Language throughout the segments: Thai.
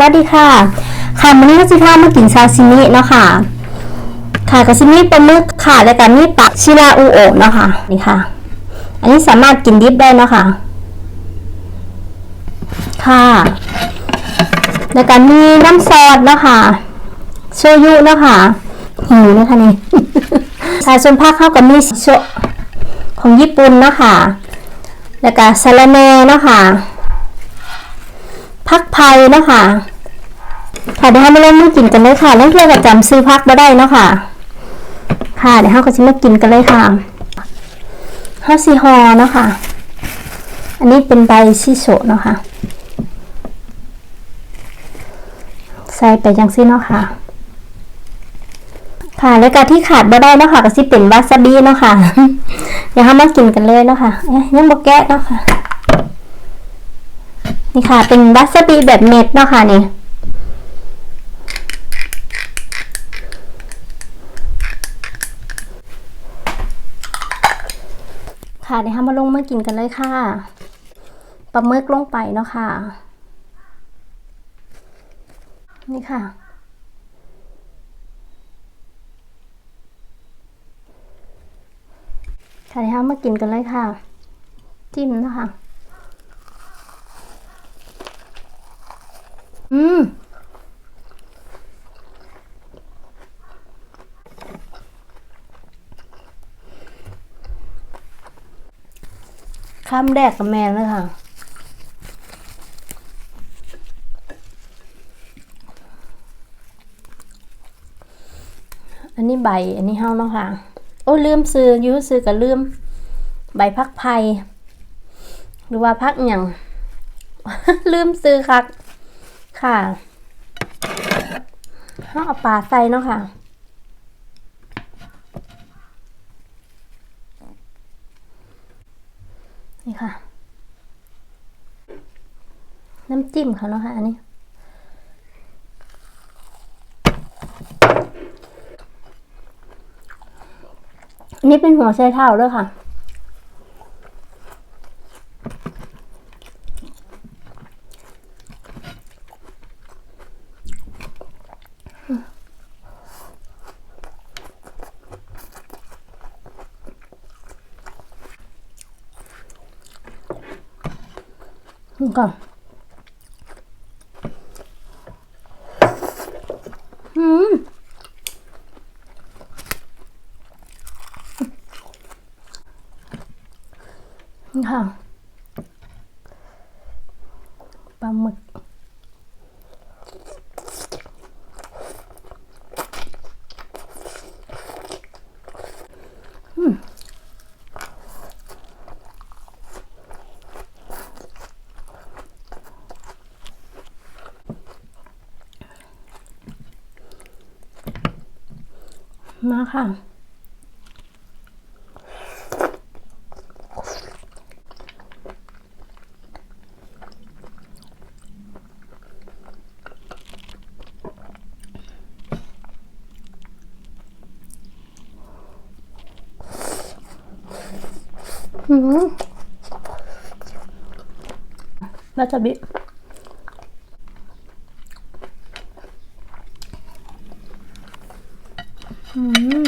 วัสดีค่ะ ค่ะวันนี้ก็จะพามากินซาซิมิเนาะค่ะ ค่ะก็ซิมิปลาหมึกค่ะ แล้วก็มีปลาชิราอูโอะเนาะค่ะ นี่ค่ะ อันนี้สามารถกินดิบได้เนาะค่ะ ค่ะ แล้วก็มีน้ำซอสเนาะค่ะ โชยุเนาะค่ะหิวนะคะนี่ชาส่วนภาคเข้ากับมีโชของญี่ปุ่นเนาะค่ะ แล้วก็ซาลาเนเนาะค่ะ พักไพเนาะค่ะค่ะเดี๋ยวเรามาเริ่มมากินกันเลยค่ะเรื่องเพื่อประจำซื้อพักมาได้เนาะค่ะ ค่ะเดี๋ยวเราก็จะมากินกันเลยค่ะข้าวซีฮอเนาะค่ะ อันนี้เป็นใบชิโชะเนาะค่ะ ใส่ไปจังซี่เนาะค่ะ ค่ะ แล้วก็ที่ขาดบ่ได้เนาะค่ะก็สิเป็นวาซาบิเนาะค่ะ เดี๋ยวเรามากินกันเลยเนาะค่ะเอ๊ะยังบ่แกะเนาะค่ะ นี่ค่ะ เป็นวาซาบิแบบเม็ดเนาะค่ะนี่ค่ะเดี๋ยวเรามาลงมากินกันเลยค่ะปลาหมึกลงไปเนาะค่ะ นี่ค่ะ ค่ะเดี๋ยวเรามากินกันเลยค่ะ จิ้มนะคะ มข้ามแดกกับแมนเลยค่ะ อันนี้ใบ อันนี้เฮาเนาะค่ะ โอ้ลืมซื้อยูซื้อกับลืม ใบพักไผ่หรือว่าพักอย่างลืมซื้อคัก ค่ะเฮาเอาปลาใส่เนาะค่ะนี่ค่ะ น้ำจิ้มเขาเนาะค่ะอันนี้นนี้เป็นหัวไชเท้าด้วยค่ะ นี่ก่อนอืมนี่ค่ะ ปลาหมึก อืม มาค่ะ อืมวาซาบิอืม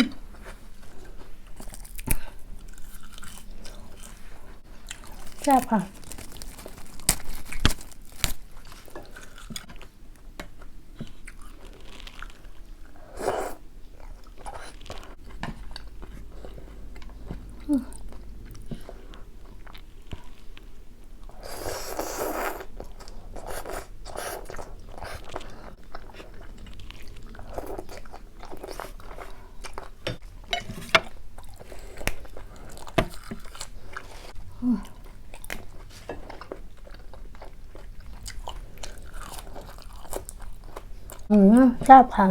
แอืมแซ่บค่ะ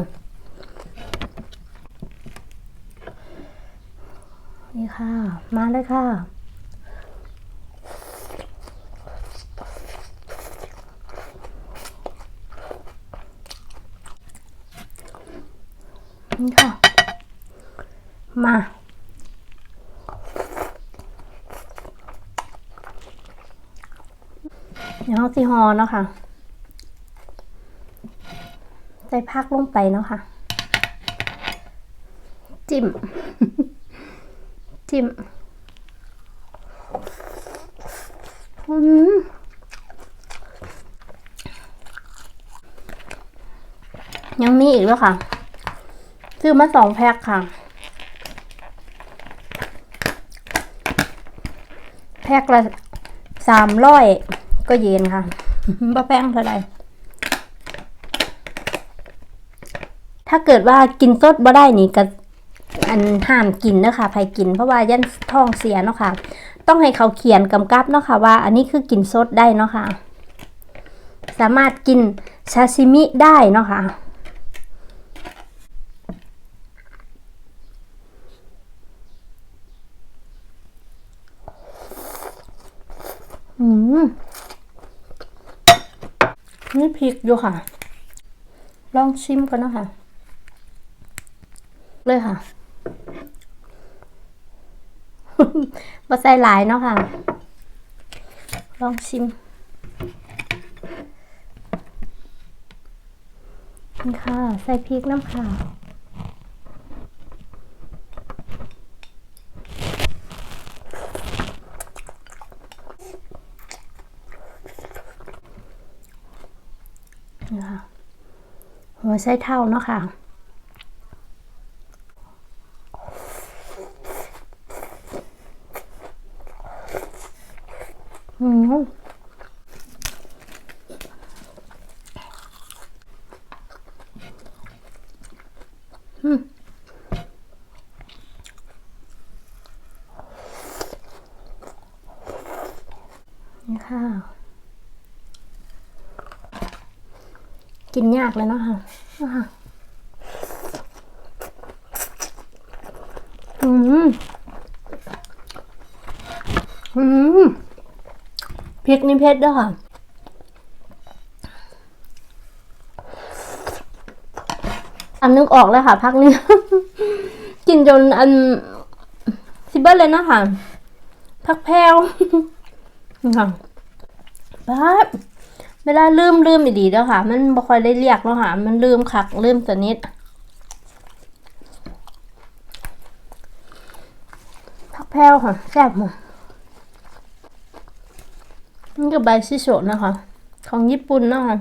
นี่ค่ะ มาเลยค่ะ นี่ค่ะ มาเดี๋ยวเอาสีฮอเนาะค่ะ ใส่พักลงไปเนาะค่ะ จิ้ม จิ้มอืมยังมีอีกแล้วค่ะ ซื้อมาสองแพ็คค่ะ แพ็คละสามร้อยก็เย็นค่ะบ่แพงเท่าไหร่ ถ้าเกิดว่ากินสดบ่ได้นี่ก็อันห้ามกินเนาะค่ะใครกินเพราะว่ายันท้องเสียเนาะค่ะ ต้องให้เขาเขียนกำกับเนาะค่ะว่า อันนี้คือกินสดได้เนาะค่ะ สามารถกินซาซิมิได้เนาะค่ะอืมนี่พริกอยู่ค่ะ ลองชิมกันนะคะ เลยค่ะมาใส่หลายเนาะค่ะ ลองชิม นี่ค่ะ ใส่พริกน้ำค่ะนี่ค่ะหัวไส้เท่าเนาะค่ะ อืมอืมนี่ค่ะ กินยากเลยเนาะค่ะอืม อืม พริกนี่เผ็ดด้วยค่ะอันนึกออกเลยค่ะพักนี้ กินจนอันซิเบิลเลยนะค่ะพักแพรวค่ะป๊บเวลาลืมลืมดีๆแล้วค่ะ มันบ่ค่อยได้เรียกแล้วค่ะ มันลืมคักลืมสนิทผักแพรวค่ะแซ่บค่ะ นี่ก็ใบชิโชะนะคะ ของญี่ปุ่นเนาะค่ะ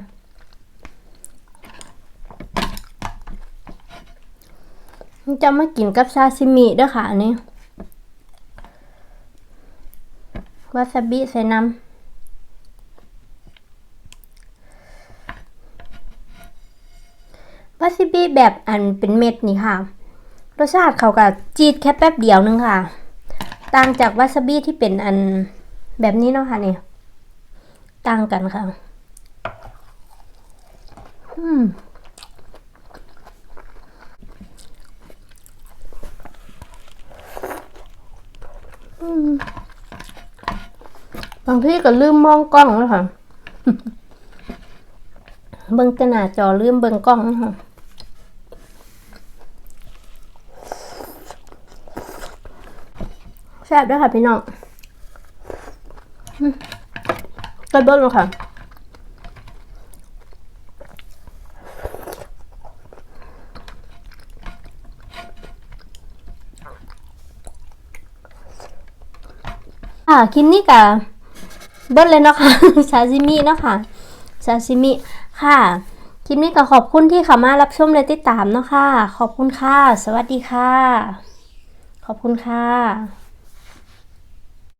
จะมากินกับซาซิมิด้วยค่ะอันนี้วาซาบิใส่น้ำวาซาบิแบบอันเป็นเม็ดนี่ค่ะ รสชาติเขากับจีดแค่แป๊บเดียวนึงค่ะ ต่างจากวาซาบิที่เป็นอันแบบนี้เนาะค่ะนี่ ต่างกันค่ะ อืมบางที่ก็ลืมมองกล้องแล้วค่ะ เบิ่งแต่หน้าจอลืมเบิ่งกล้องนะคะแซ่บด้วยค่ะพี่น้องอืม ไปเบิ่งเลยค่ะอ่าคลิปนี้กับเบิ้ลเลยเนาะค่ะซาซิมิเนาะค่ะซาซิมิค่ะคลิปนี้ก็ขอบคุณที่เข้ามารับชมและติดตามเนาะค่ะ ขอบคุณค่ะ สวัสดีค่ะ ขอบคุณค่ะ